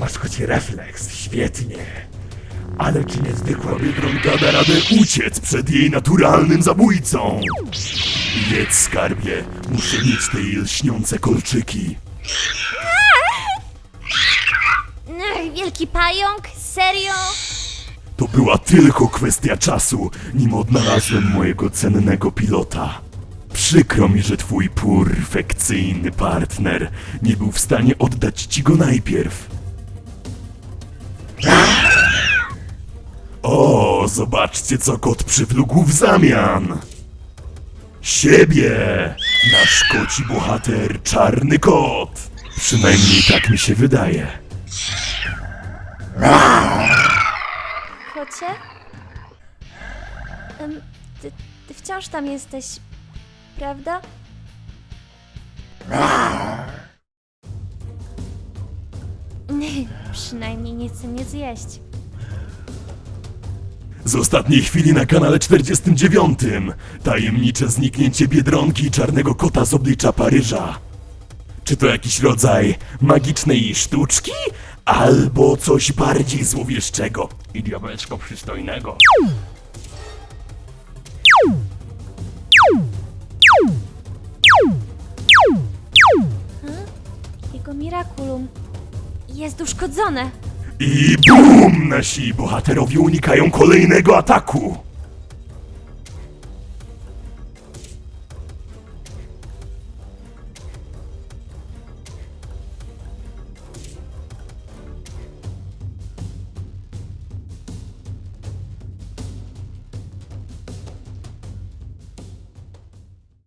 Masz choć refleks, świetnie. Ale czy niezwykła biedronka da radę uciec przed jej naturalnym zabójcą? Jedz, skarbie, muszę mieć te jej lśniące kolczyki. Ech, wielki pająk? Serio? To była tylko kwestia czasu, nim odnalazłem mojego cennego pilota. Przykro mi, że twój perfekcyjny partner nie był w stanie oddać ci go najpierw. O, zobaczcie, co kot przywlókł w zamian! Siebie! Nasz koci bohater, czarny kot! Przynajmniej tak mi się wydaje. Kocie? Ty, ty wciąż tam jesteś, prawda? Przynajmniej nie zjeść. Z ostatniej chwili na kanale 49. Tajemnicze zniknięcie Biedronki i czarnego kota z oblicza Paryża. Czy to jakiś rodzaj magicznej sztuczki? Albo coś bardziej złowieszczego i diabelsko przystojnego? Jego Miraculum jest uszkodzone. I BUM! Nasi bohaterowie unikają kolejnego ataku!